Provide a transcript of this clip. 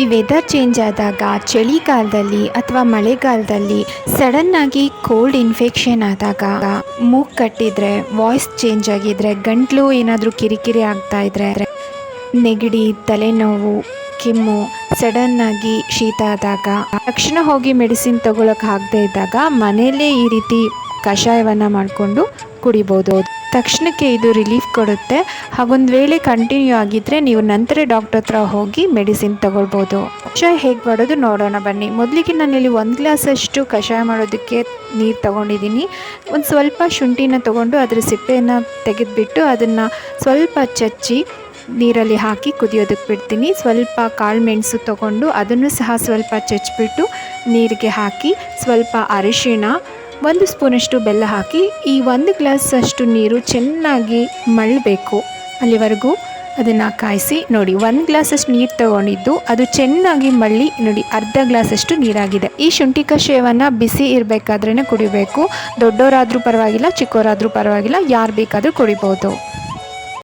ಈ weather change ಆದಾಗ ಚಳಿಗಾಲದಲ್ಲಿ ಅಥವಾ ಮಳೆಗಾಲದಲ್ಲಿ ಸಡನ್ನಾಗಿ ಕೋಲ್ಡ್ ಇನ್ಫೆಕ್ಷನ್ ಆದಾಗ ಮೂಗ್ ಕಟ್ಟಿದ್ರೆ ವಾಯ್ಸ್ ಚೇಂಜ್ ಆಗಿದ್ರೆ, ಗಂಟ್ಲು ಏನಾದರೂ ಕಿರಿಕಿರಿ ಆಗ್ತಾ ಇದ್ರೆ, ನೆಗಡಿ, ತಲೆನೋವು, ಕೆಮ್ಮು ಸಡನ್ನಾಗಿ ಶೀತ ಆದಾಗ, ತಕ್ಷಣ ಹೋಗಿ ಮೆಡಿಸಿನ್ ತಗೊಳಕ್ಕೆ ಆಗದೆ ಇದ್ದಾಗ ಮನೆಯಲ್ಲೇ ಈ ರೀತಿ ಕಷಾಯವನ್ನು ಮಾಡಿಕೊಂಡು ಕುಡಿಬೋದು. ತಕ್ಷಣಕ್ಕೆ ಇದು ರಿಲೀಫ್ ಕೊಡುತ್ತೆ. ಹಾಗೊಂದು ವೇಳೆ ಕಂಟಿನ್ಯೂ ಆಗಿದ್ದರೆ ನೀವು ನಂತರ ಡಾಕ್ಟರ್ ಹತ್ರ ಹೋಗಿ ಮೆಡಿಸಿನ್ ತಗೊಳ್ಬೋದು. ಕಷಾಯ ಹೇಗೆ ಮಾಡೋದು ನೋಡೋಣ ಬನ್ನಿ. ಮೊದಲಿಗೆ ನಾನಿಲ್ಲಿ ಒಂದು ಗ್ಲಾಸಷ್ಟು ಕಷಾಯ ಮಾಡೋದಕ್ಕೆ ನೀರು ತೊಗೊಂಡಿದ್ದೀನಿ ಒಂದು ಸ್ವಲ್ಪ ಶುಂಠಿನ ತೊಗೊಂಡು ಅದರ ಸಿಪ್ಪೆಯನ್ನು ತೆಗೆದುಬಿಟ್ಟು ಅದನ್ನು ಸ್ವಲ್ಪ ಚಚ್ಚಿ ನೀರಲ್ಲಿ ಹಾಕಿ ಕುದಿಯೋದಕ್ಕೆ ಬಿಡ್ತೀನಿ. ಸ್ವಲ್ಪ ಕಾಳು ಮೆಣಸು ತೊಗೊಂಡು ಅದನ್ನು ಸಹ ಸ್ವಲ್ಪ ಚಚ್ಚಿಬಿಟ್ಟು ನೀರಿಗೆ ಹಾಕಿ ಸ್ವಲ್ಪ ಅರಿಶಿಣ ಒಂದು ಸ್ಪೂನಷ್ಟು ಬೆಲ್ಲ ಹಾಕಿ ಈ ಒಂದು ಗ್ಲಾಸಷ್ಟು ನೀರು ಚೆನ್ನಾಗಿ ಮಳ್ಳಬೇಕು. ಅಲ್ಲಿವರೆಗೂ ಅದನ್ನು ಕಾಯಿಸಿ ನೋಡಿ, ಒಂದು ಗ್ಲಾಸಷ್ಟು ನೀರು ತಗೊಂಡಿದ್ದು ಅದು ಚೆನ್ನಾಗಿ ಮಳ್ಳಿ, ನೋಡಿ, ಅರ್ಧ ಗ್ಲಾಸಷ್ಟು ನೀರಾಗಿದೆ. ಈ ಶುಂಠಿ ಕಷಾಯವನ್ನು ಬಿಸಿ ಇರಬೇಕಾದ್ರೇ ಕುಡಿಬೇಕು. ದೊಡ್ಡವರಾದರೂ ಪರವಾಗಿಲ್ಲ ಚಿಕ್ಕವರಾದರೂ ಪರವಾಗಿಲ್ಲ, ಯಾರು ಬೇಕಾದರೂ ಕುಡಿಬೋದು.